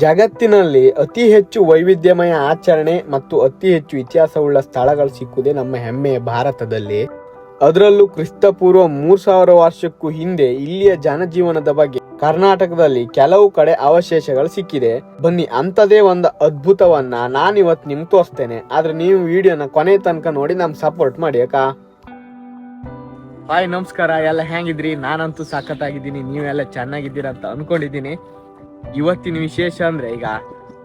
ಜಗತ್ತಿನಲ್ಲಿ ಅತಿ ಹೆಚ್ಚು ವೈವಿಧ್ಯಮಯ ಆಚರಣೆ ಮತ್ತು ಅತಿ ಹೆಚ್ಚು ಇತಿಹಾಸವುಳ್ಳ ಸ್ಥಳಗಳು ಸಿಕ್ಕುದೇ ನಮ್ಮ ಹೆಮ್ಮೆಯ ಭಾರತದಲ್ಲಿ. ಅದರಲ್ಲೂ ಕ್ರಿಸ್ತಪೂರ್ವ ಮೂರ್ ಸಾವಿರ ವರ್ಷಕ್ಕೂ ಹಿಂದೆ ಇಲ್ಲಿಯ ಜನಜೀವನದ ಬಗ್ಗೆ ಕರ್ನಾಟಕದಲ್ಲಿ ಕೆಲವು ಕಡೆ ಅವಶೇಷಗಳು ಸಿಕ್ಕಿದೆ. ಬನ್ನಿ ಅಂತದೇ ಒಂದು ಅದ್ಭುತವನ್ನ ನಾನಿವತ್ತು ನಿಮ್ಗೆ ತೋರಿಸ್ತೇನೆ ಆದ್ರೆ ನೀವು ವಿಡಿಯೋನ ಕೊನೆ ತನಕ ನೋಡಿ ನಮ್ಗೆ ಸಪೋರ್ಟ್ ಮಾಡಿ, ಅಕ್ಕ? ಹಾಯ್, ನಮಸ್ಕಾರ. ಎಲ್ಲ ಹೆಂಗಿದ್ರಿ? ನಾನಂತೂ ಸಖತ್ತಾಗಿದ್ದೀನಿ. ನೀವೆಲ್ಲ ಚೆನ್ನಾಗಿದ್ದೀರಾ ಅಂತ ಅನ್ಕೊಂಡಿದ್ದೀನಿ. ಇವತ್ತಿನ ವಿಶೇಷ ಅಂದ್ರೆ ಈಗ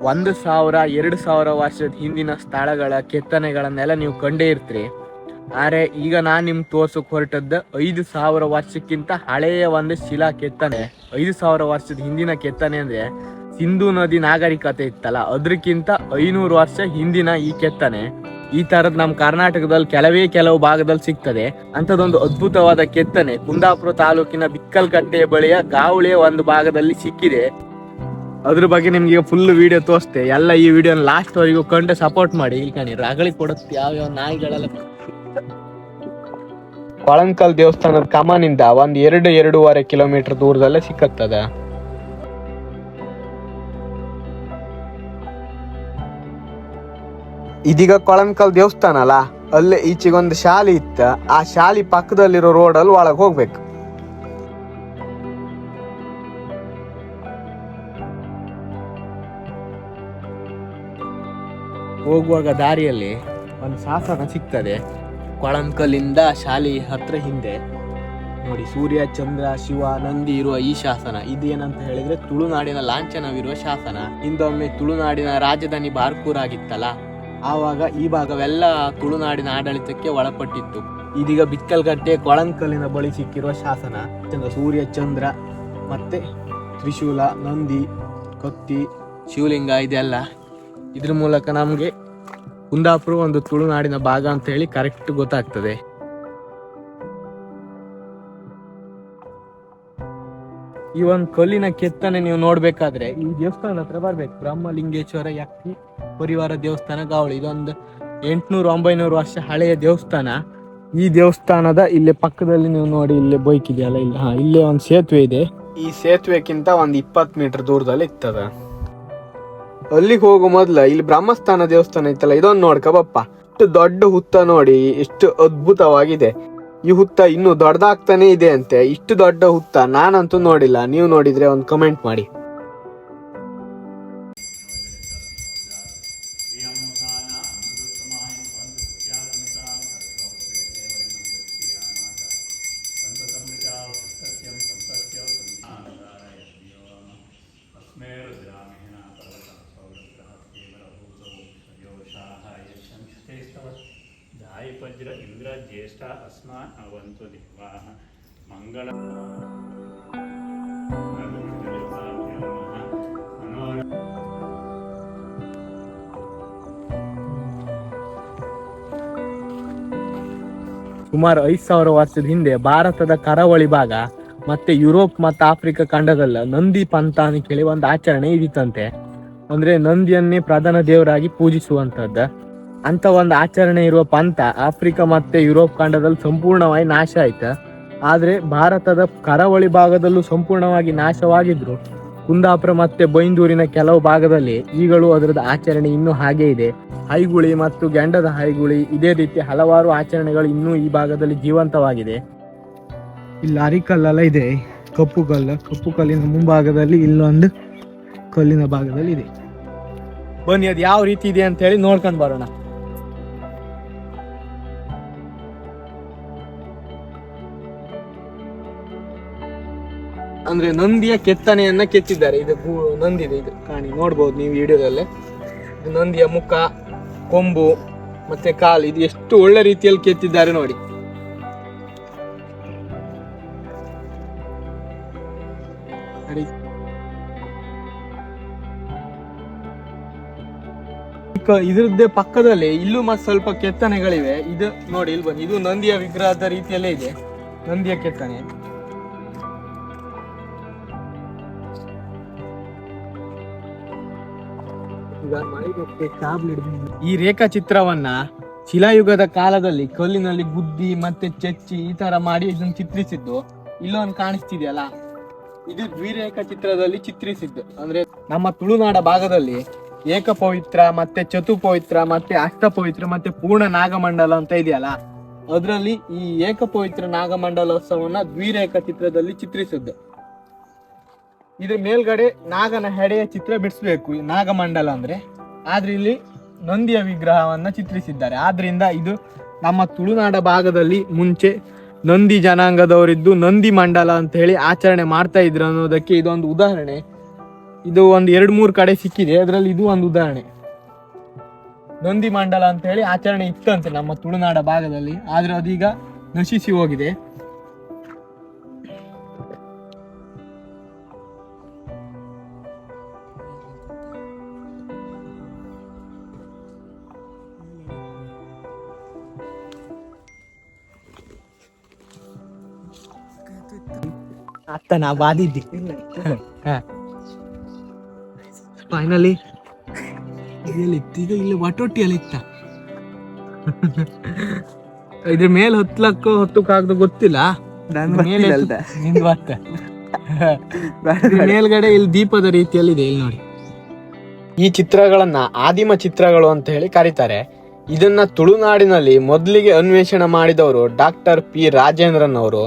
ಒಂದು ಸಾವಿರ, ಎರಡು ಸಾವಿರ ವರ್ಷದ ಹಿಂದಿನ ಸ್ಥಳಗಳ ಕೆತ್ತನೆಗಳನ್ನೆಲ್ಲ ನೀವು ಕಂಡೇ ಇರ್ತೀರಿ. ಆದರೆ ಈಗ ನಾನು ನಿಮ್ಗೆ ತೋರ್ಸಕ್ ಹೊರಟದ್ದು ಐದು ಸಾವಿರ ವರ್ಷಕ್ಕಿಂತ ಹಳೆಯ ಒಂದು ಶಿಲಾ ಕೆತ್ತನೆ. ಐದು ಸಾವಿರ ವರ್ಷದ ಹಿಂದಿನ ಕೆತ್ತನೆ ಅಂದ್ರೆ ಸಿಂಧು ನದಿ ನಾಗರಿಕತೆ ಇತ್ತಲ್ಲ ಅದಕ್ಕಿಂತ ಐನೂರು ವರ್ಷ ಹಿಂದಿನ ಈ ಕೆತ್ತನೆ. ಈ ತರದ್ ನಮ್ಮ ಕರ್ನಾಟಕದಲ್ಲಿ ಕೆಲವೇ ಕೆಲವು ಭಾಗದಲ್ಲಿ ಸಿಗ್ತದೆ. ಅಂತದೊಂದು ಅದ್ಭುತವಾದ ಕೆತ್ತನೆ ಕುಂದಾಪುರ ತಾಲೂಕಿನ ಬಿಕ್ಕಲ್ಕಟ್ಟೆಯ ಬಳಿಯ ಗಾವಳಿಯ ಒಂದು ಭಾಗದಲ್ಲಿ ಸಿಕ್ಕಿದೆ. ಅದ್ರ ಬಗ್ಗೆ ನಿಮ್ಗೆ ಫುಲ್ ವಿಡಿಯೋ ತೋರಿಸ್ತೆ. ಎಲ್ಲ ಈ ವಿಡಿಯೋ ಲಾಸ್ಟ್ ವರೆಗೂ ಕಂಡು ಸಪೋರ್ಟ್ ಮಾಡಿ. ಇಲ್ಲಿ ಕಾಣಿ, ರಗಳಿ ಕೊಡುತ್ತೆ ಯಾವ ನಾಯಿಗಳೆಲ್ಲ ಕೊಳಂಕಲ್ ದೇವಸ್ಥಾನದ ಕಮಾನಿಂದ ಒಂದ್ ಎರಡು ಎರಡೂವರೆ ಕಿಲೋಮೀಟರ್ ದೂರದಲ್ಲೇ ಸಿಕ್ಕತ್ತದ. ಇದೀಗ ಕೊಳಂಕಲ್ ದೇವಸ್ಥಾನ ಅಲ್ಲ, ಅಲ್ಲೇ ಈಚೆಗೊಂದು ಶಾಲೆ ಇತ್ತ. ಆ ಶಾಲೆ ಪಕ್ಕದಲ್ಲಿರೋ ರೋಡಲ್ಲಿ ಒಳಗೆ ಹೋಗ್ಬೇಕು. ಹೋಗುವಾಗ ದಾರಿಯಲ್ಲಿ ಒಂದು ಶಾಸನ ಸಿಗ್ತದೆ. ಕೊಳಂಕಲ್ಲಿಂದ ಶಾಲೆ ಹತ್ರ ಹಿಂದೆ. ನೋಡಿ, ಸೂರ್ಯ, ಚಂದ್ರ, ಶಿವ, ನಂದಿ ಇರುವ ಈ ಶಾಸನ. ಇದೇನಂತ ಹೇಳಿದ್ರೆ ತುಳುನಾಡಿನ ಲಾಂಛನವಿರುವ ಶಾಸನ. ಹಿಂದೊಮ್ಮೆ ತುಳುನಾಡಿನ ರಾಜಧಾನಿ ಬಾರ್ಕೂರ್ ಆಗಿತ್ತಲ್ಲ, ಆವಾಗ ಈ ಭಾಗವೆಲ್ಲ ತುಳುನಾಡಿನ ಆಡಳಿತಕ್ಕೆ ಒಳಪಟ್ಟಿತ್ತು. ಇದೀಗ ಬಿಕ್ಕಲ್ಗಟ್ಟೆ ಕೊಳಂಕಲ್ಲಿನ ಬಳಿ ಸಿಕ್ಕಿರುವ ಶಾಸನ. ಸೂರ್ಯ, ಚಂದ್ರ, ಮತ್ತೆ ತ್ರಿಶೂಲ, ನಂದಿ, ಕತ್ತಿ, ಶಿವಲಿಂಗ ಇದೆಲ್ಲ ಇದ್ರ ಮೂಲಕ ನಮಗೆ ಕುಂದಾಪುರ ಒಂದು ತುಳುನಾಡಿನ ಭಾಗ ಅಂತ ಹೇಳಿ ಕರೆಕ್ಟ್ ಗೊತ್ತಾಗ್ತದೆ. ಈ ಒಂದು ಕಲ್ಲಿನ ಕೆತ್ತನೆ ನೀವು ನೋಡ್ಬೇಕಾದ್ರೆ ಈ ದೇವಸ್ಥಾನದ ಹತ್ರ ಬರ್ಬೇಕು. ಬ್ರಹ್ಮಲಿಂಗೇಶ್ವರ ಯಕ್ಷಿ ಪರಿವಾರ ದೇವಸ್ಥಾನ, ಗಾವಳಿ. ಇದೊಂದು ಎಂಟ್ನೂರು, ಒಂಬೈನೂರು ವರ್ಷ ಹಳೆಯ ದೇವಸ್ಥಾನ. ಈ ದೇವಸ್ಥಾನದ ಇಲ್ಲಿ ಪಕ್ಕದಲ್ಲಿ ನೀವು ನೋಡಿ ಇಲ್ಲಿ ಬೈಕ್ ಇದೆಯಲ್ಲ ಇಲ್ಲಿ ಇಲ್ಲೇ ಒಂದು ಸೇತುವೆ ಇದೆ. ಈ ಸೇತುವೆಕ್ಕಿಂತ ಒಂದು ಇಪ್ಪತ್ತು ಮೀಟರ್ ದೂರದಲ್ಲಿ ಇರ್ತದ. ಅಲ್ಲಿಗೆ ಹೋಗೋ ಮೊದ್ಲ ಇಲ್ಲಿ ಬ್ರಹ್ಮಸ್ಥಾನ ದೇವಸ್ಥಾನ ಇತ್ತಲ್ಲ, ಇದೊಂದು ನೋಡ್ಕ ಬಪ್ಪ ಎಷ್ಟು ದೊಡ್ಡ ಹುತ್ತ ನೋಡಿ ಎಷ್ಟು ಅದ್ಭುತವಾಗಿದೆ. ಈ ಹುತ್ತ ಇನ್ನು ದೊಡ್ಡದಾಗ್ತಾನೆ ಇದೆ ಅಂತೆ. ಇಷ್ಟು ದೊಡ್ಡ ಹುತ್ತ ನಾನಂತೂ ನೋಡಿಲ್ಲ. ನೀವು ನೋಡಿದ್ರೆ ಒಂದು ಕಮೆಂಟ್ ಮಾಡಿ. ज्येष्ठ अस्मान् अवन्तु देवाः मङ्गल ಸುಮಾರು ಐದ್ ಸಾವಿರ ವರ್ಷದ ಹಿಂದೆ ಭಾರತದ ಕರಾವಳಿ ಭಾಗ ಮತ್ತೆ ಯುರೋಪ್ ಮತ್ತು ಆಫ್ರಿಕಾ ಖಂಡದಲ್ಲ ನಂದಿ ಪಂಥ ಅಂತ ಹೇಳಿ ಒಂದು ಆಚರಣೆ ಇದಿತ್ತಂತೆ ಅಂದ್ರೆ ನಂದಿಯನ್ನೇ ಪ್ರಧಾನ ದೇವರಾಗಿ ಪೂಜಿಸುವಂತದ್ದ ಅಂತ ಒಂದು ಆಚರಣೆ ಇರುವ ಪಂಥ ಆಫ್ರಿಕಾ ಮತ್ತೆ ಯುರೋಪ್ ಖಂಡದಲ್ಲಿ ಸಂಪೂರ್ಣವಾಗಿ ನಾಶ ಆಯ್ತು. ಆದ್ರೆ ಭಾರತದ ಕರಾವಳಿ ಭಾಗದಲ್ಲೂ ಸಂಪೂರ್ಣವಾಗಿ ನಾಶವಾಗಿದ್ರು. ಕುಂದಾಪುರ ಮತ್ತೆ ಬೈಂದೂರಿನ ಕೆಲವು ಭಾಗದಲ್ಲಿ ಈಗಲೂ ಅದರದ ಆಚರಣೆ ಇನ್ನೂ ಹಾಗೆ ಇದೆ. ಹೈಗುಳಿ ಮತ್ತು ಗಂಡದ ಹೈಗುಳಿ ಇದೇ ರೀತಿ ಹಲವಾರು ಆಚರಣೆಗಳು ಇನ್ನೂ ಈ ಭಾಗದಲ್ಲಿ ಜೀವಂತವಾಗಿದೆ. ಇಲ್ಲಿ ಅರಿಕಲ್ಲೆಲ್ಲ ಇದೆ. ಕಪ್ಪು ಕಲ್ಲು ಕಪ್ಪು ಕಲ್ಲಿನ ಮುಂಭಾಗದಲ್ಲಿ ಇಲ್ಲೊಂದು ಕಲ್ಲಿನ ಭಾಗದಲ್ಲಿ ಇದೆ. ಬನ್ನಿ ಅದು ಯಾವ ರೀತಿ ಇದೆ ಅಂತ ಹೇಳಿ ನೋಡ್ಕೊಂಡು ಬರೋಣ. ಅಂದ್ರೆ ನಂದಿಯ ಕೆತ್ತನೆಯನ್ನ ಕೆತ್ತಿದ್ದಾರೆ. ಇದು ನಂದಿದೆ ಇದು. ಕಾಣಿ, ನೋಡ್ಬೋದು ನೀವು ವಿಡಿಯೋದಲ್ಲಿ. ಇದು ನಂದಿಯ ಮುಖ, ಕೊಂಬು, ಮತ್ತೆ ಕಾಲು. ಇದು ಎಷ್ಟು ಒಳ್ಳೆ ರೀತಿಯಲ್ಲಿ ಕೆತ್ತಿದ್ದಾರೆ ನೋಡಿ. ಇದ್ರದ್ದೇ ಪಕ್ಕದಲ್ಲಿ ಇಲ್ಲೂ ಮತ್ತೆ ಸ್ವಲ್ಪ ಕೆತ್ತನೆಗಳಿವೆ. ಇದು ನೋಡಿ, ಇಲ್ಲಿ ಬನ್ನಿ. ಇದು ನಂದಿಯ ವಿಗ್ರಹದ ರೀತಿಯಲ್ಲೇ ಇದೆ. ನಂದಿಯ ಕೆತ್ತನೆ. ಈ ರೇಖಾಚಿತ್ರವನ್ನ ಶಿಲಾಯುಗದ ಕಾಲದಲ್ಲಿ ಕಲ್ಲಿನಲ್ಲಿ ಗುದ್ದಿ ಮತ್ತೆ ಚಚ್ಚಿ ಈ ತರ ಮಾಡಿ ಇದನ್ನ ಚಿತ್ರಿಸಿದ್ದು. ಇಲ್ಲೊಂದು ಕಾಣಿಸ್ತಿದೆಯಲ್ಲ? ಇದು ದ್ವಿರೇಖಾ ಚಿತ್ರದಲ್ಲಿ ಚಿತ್ರಿಸಿದ್ದು. ಅಂದ್ರೆ ನಮ್ಮ ತುಳುನಾಡ ಭಾಗದಲ್ಲಿ ಏಕಪವಿತ್ರ ಮತ್ತೆ ಚತುಪವಿತ್ರ ಮತ್ತೆ ಅಷ್ಟಪವಿತ್ರ ಮತ್ತೆ ಪೂರ್ಣ ನಾಗಮಂಡಲ ಅಂತ ಇದೆಯಲ್ಲ? ಅದರಲ್ಲಿ ಈ ಏಕಪವಿತ್ರ ನಾಗಮಂಡಲೋತ್ಸವನ್ನ ದ್ವಿರೇಖಾ ಚಿತ್ರದಲ್ಲಿ ಚಿತ್ರಿಸಿದ್ದು. ಇದ್ರ ಮೇಲ್ಗಡೆ ನಾಗನ ಹೆಡೆಯ ಚಿತ್ರ ಬಿಡಿಸ್ಬೇಕು ನಾಗಮಂಡಲ ಅಂದ್ರೆ. ಆದ್ರೆ ಇಲ್ಲಿ ನಂದಿಯ ವಿಗ್ರಹವನ್ನ ಚಿತ್ರಿಸಿದ್ದಾರೆ. ಆದ್ರಿಂದ ಇದು ನಮ್ಮ ತುಳುನಾಡ ಭಾಗದಲ್ಲಿ ಮುಂಚೆ ನಂದಿ ಜನಾಂಗದವರಿದ್ದು ನಂದಿ ಮಂಡಲ ಅಂತ ಹೇಳಿ ಆಚರಣೆ ಮಾಡ್ತಾ ಇದ್ರು ಅನ್ನೋದಕ್ಕೆ ಇದೊಂದು ಉದಾಹರಣೆ. ಇದು ಒಂದು ಎರಡು ಮೂರು ಕಡೆ ಸಿಕ್ಕಿದೆ, ಅದರಲ್ಲಿ ಇದು ಒಂದು ಉದಾಹರಣೆ. ನಂದಿ ಮಂಡಲ ಅಂತ ಹೇಳಿ ಆಚರಣೆ ಇತ್ತಂತೆ ನಮ್ಮ ತುಳುನಾಡ ಭಾಗದಲ್ಲಿ, ಆದ್ರೆ ಅದೀಗ ನಶಿಸಿ ಹೋಗಿದೆ. ಅತ್ತ ನಾ ಬಾದಿದ್ದಿ ಫೈನಲಿ ಈಗ ಇಲ್ಲಿ ವಟೋಟಿಯಲ್ಲಿ ಇತ್ತ. ಇದ್ರ ಮೇಲೆ ಹೊತ್ಲಕ್ಕೋ ಹೊತ್ತಕ್ಕಾಗ್ದು ಗೊತ್ತಿಲ್ಲ. ಮೇಲೆ ನಿಂದು ಬತ್ತ ಇದ್ರ ಮೇಲ್ಗಡೆ ಇಲ್ಲಿ ದೀಪದ ರೀತಿಯಲ್ಲಿದೆ ಇಲ್ಲಿ ನೋಡಿ. ಈ ಚಿತ್ರಗಳನ್ನ ಆದಿಮ ಚಿತ್ರಗಳು ಅಂತ ಹೇಳಿ ಕರೀತಾರೆ. ಇದನ್ನ ತುಳುನಾಡಿನಲ್ಲಿ ಮೊದಲಿಗೆ ಅನ್ವೇಷಣೆ ಮಾಡಿದವರು ಡಾಕ್ಟರ್ ಪಿ ರಾಜೇಂದ್ರನ್ ಅವರು.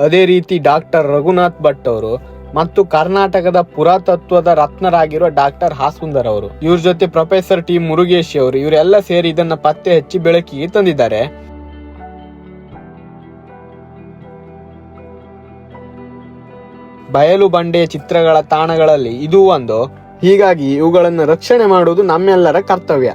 ಅದೇ ರೀತಿ ಡಾಕ್ಟರ್ ರಘುನಾಥ್ ಭಟ್ ಅವರು ಮತ್ತು ಕರ್ನಾಟಕದ ಪುರಾತತ್ವದ ರತ್ನರಾಗಿರುವ ಡಾಕ್ಟರ್ ಹಾಸುಂದರ್ ಅವರು. ಇವ್ರ ಜೊತೆ ಪ್ರೊಫೆಸರ್ ಟಿ ಮುರುಗೇಶಿ ಅವರು, ಇವರೆಲ್ಲ ಸೇರಿ ಇದನ್ನ ಪತ್ತೆ ಹಚ್ಚಿ ಬೆಳಕಿಗೆ ತಂದಿದ್ದಾರೆ. ಬಯಲು ಬಂಡೆಯ ಚಿತ್ರಗಳ ತಾಣಗಳಲ್ಲಿ ಇದು ಒಂದು. ಹೀಗಾಗಿ ಇವುಗಳನ್ನು ರಕ್ಷಣೆ ಮಾಡುವುದು ನಮ್ಮೆಲ್ಲರ ಕರ್ತವ್ಯ.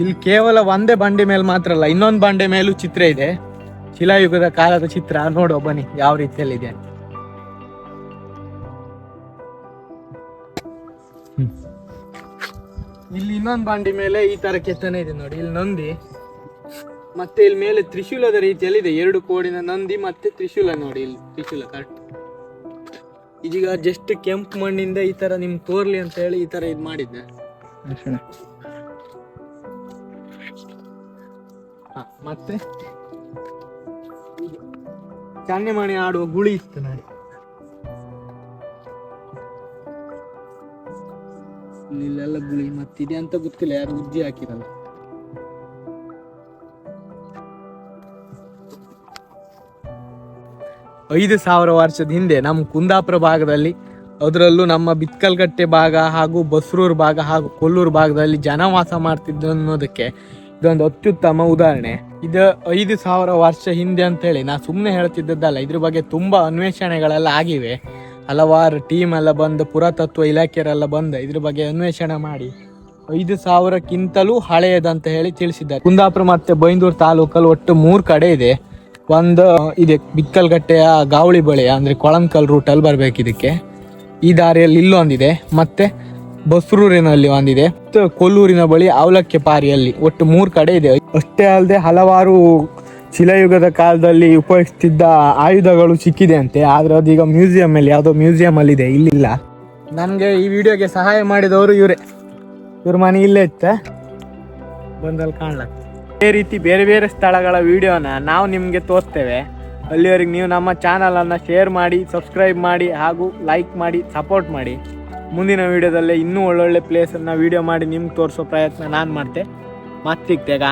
ಇಲ್ಲಿ ಕೇವಲ ಒಂದೇ ಬಂಡೆ ಮೇಲೆ ಮಾತ್ರ ಅಲ್ಲ, ಇನ್ನೊಂದು ಬಂಡೆ ಮೇಲೂ ಚಿತ್ರ ಇದೆ. ಶಿಲಾಯುಗದ ಕಾಲದ ಚಿತ್ರ ನೋಡುವ ಬನ್ನಿ, ಯಾವ ರೀತಿಯಲ್ಲಿದೆ ಇದೆ ಇಲ್ಲಿ ಇನ್ನೊಂದು ಬಂಡಿ ಮೇಲೆ ಈ ತರ ಕೆತ್ತನೆ ಇದೆ ನೋಡಿ, ಇಲ್ಲಿ ನಂದಿ. ಮತ್ತೆ ಇಲ್ಲಿ ಮೇಲೆ ತ್ರಿಶೂಲದ ರೀತಿಯಲ್ಲಿ ಇದೆ ಎರಡು ಕೋಡಿನ ನಂದಿ ಮತ್ತೆ ತ್ರಿಶೂಲ ನೋಡಿ ಇಲ್ಲಿ, ತ್ರಿಶೂಲ ಕರೆಕ್ಟ್ ಇದೀಗ ಜಸ್ಟ್ ಕೆಂಪು ಮಣ್ಣಿಂದ ಈ ತರ ನಿಮ್ಗೆ ತೋರ್ಲಿ ಅಂತ ಹೇಳಿ ಈ ತರ ಇದು ಮಾಡಿದ್ದೆ. ಹ, ಮತ್ತೆ? ಮಾಡಿ ಆಡುವ ಗುಳಿ ಇತ್ತು ನಾನು ಇಲ್ಲೆಲ್ಲ ಗುಳಿ ಮತ್ತಿದೆ ಅಂತ ಗೊತ್ತಿಲ್ಲ ಯಾರು ಉಜ್ಜಿ ಹಾಕಿರಲ್ಲ. ಐದು ಸಾವಿರ ವರ್ಷದ ಹಿಂದೆ ನಮ್ಮ ಕುಂದಾಪುರ ಭಾಗದಲ್ಲಿ ಅದರಲ್ಲೂ ನಮ್ಮ ಬಿತ್ಕಲ್ಗಟ್ಟೆ ಭಾಗ ಹಾಗೂ ಬಸ್ರೂರ್ ಭಾಗ ಹಾಗೂ ಕೊಲ್ಲೂರು ಭಾಗದಲ್ಲಿ ಜನವಾಸ ಮಾಡ್ತಿದ್ದು ಅನ್ನೋದಕ್ಕೆ ಇದೊಂದು ಅತ್ಯುತ್ತಮ ಉದಾಹರಣೆ. ಇದು ಐದು ಸಾವಿರ ವರ್ಷ ಹಿಂದೆ ಅಂತ ಹೇಳಿ ನಾ ಸುಮ್ಮನೆ ಹೇಳ್ತಿದ್ದದ್ದಲ್ಲ, ಇದ್ರ ಬಗ್ಗೆ ತುಂಬಾ ಅನ್ವೇಷಣೆಗಳೆಲ್ಲ ಆಗಿವೆ. ಹಲವಾರು ಟೀಮ್ ಎಲ್ಲ ಬಂದು, ಪುರಾತತ್ವ ಇಲಾಖೆಯರೆಲ್ಲ ಬಂದು ಇದ್ರ ಬಗ್ಗೆ ಅನ್ವೇಷಣೆ ಮಾಡಿ, ಐದು ಸಾವಿರಕ್ಕಿಂತಲೂ ಹಳೆಯದಂತ ಹೇಳಿ ತಿಳಿಸಿದ್ದಾರೆ. ಕುಂದಾಪುರ ಮತ್ತೆ ಬೈಂದೂರು ತಾಲೂಕಲ್ಲಿ ಒಟ್ಟು ಮೂರು ಕಡೆ ಇದೆ. ಒಂದು ಇದೆ ಬಿಕ್ಕಲ್ಗಟ್ಟೆಯ ಗಾವಳಿ ಬಳಿ, ಅಂದ್ರೆ ಕೊಳಂಕಲ್ ರೂಟಲ್ಲಿ ಬರಬೇಕು ಇದಕ್ಕೆ. ಈ ದಾರಿಯಲ್ಲಿ ಇಲ್ಲೊಂದಿದೆ. ಮತ್ತೆ ಬಸ್ರೂರಿನಲ್ಲಿ ಒಂದಿದೆ. ಕೊಲ್ಲೂರಿನ ಬಳಿ ಅವಲಕ್ಕಿ ಪಾರಿಯಲ್ಲಿ ಒಟ್ಟು ಮೂರು ಕಡೆ ಇದೆ. ಅಷ್ಟೇ ಅಲ್ಲದೆ ಹಲವಾರು ಶಿಲಾಯುಗದ ಕಾಲದಲ್ಲಿ ಉಪಯೋಗಿಸ್ತಿದ್ದ ಆಯುಧಗಳು ಸಿಕ್ಕಿದೆ ಅಂತೆ ಆದ್ರೆ ಅದೀಗ ಮ್ಯೂಸಿಯಂ ಅಲ್ಲಿ, ಯಾವುದೋ ಮ್ಯೂಸಿಯಂ ಅಲ್ಲಿ ಇದೆ ಇಲ್ಲಿಲ್ಲ ನನಗೆ ಈ ವಿಡಿಯೋಗೆ ಸಹಾಯ ಮಾಡಿದವರು ಇವರೇ. ಇವ್ರ ಮನೆ ಇಲ್ಲೇ ಇತ್ತ. ಬಂದಲ್ಲಿ ಕಾಣ್ಲಕ್ಕ ಇದೇ ರೀತಿ ಬೇರೆ ಬೇರೆ ಸ್ಥಳಗಳ ವಿಡಿಯೋನ ನಾವು ನಿಮಗೆ ತೋರಿಸ್ತೇವೆ. ಅಲ್ಲಿವರೆಗೆ ನೀವು ನಮ್ಮ ಚಾನಲನ್ನು ಶೇರ್ ಮಾಡಿ ಸಬ್ಸ್ಕ್ರೈಬ್ ಮಾಡಿ ಹಾಗೂ ಲೈಕ್ ಮಾಡಿ ಸಪೋರ್ಟ್ ಮಾಡಿ. ಮುಂದಿನ ವಿಡಿಯೋದಲ್ಲಿ ಇನ್ನೂ ಒಳ್ಳೊಳ್ಳೆ ಪ್ಲೇಸನ್ನು ವಿಡಿಯೋ ಮಾಡಿ ನಿಮ್ಗೆ ತೋರಿಸೋ ಪ್ರಯತ್ನ ನಾನು ಮಾಡ್ತೆ. ಮತ್ತೆ ಸಿಗ್ತೇಗ.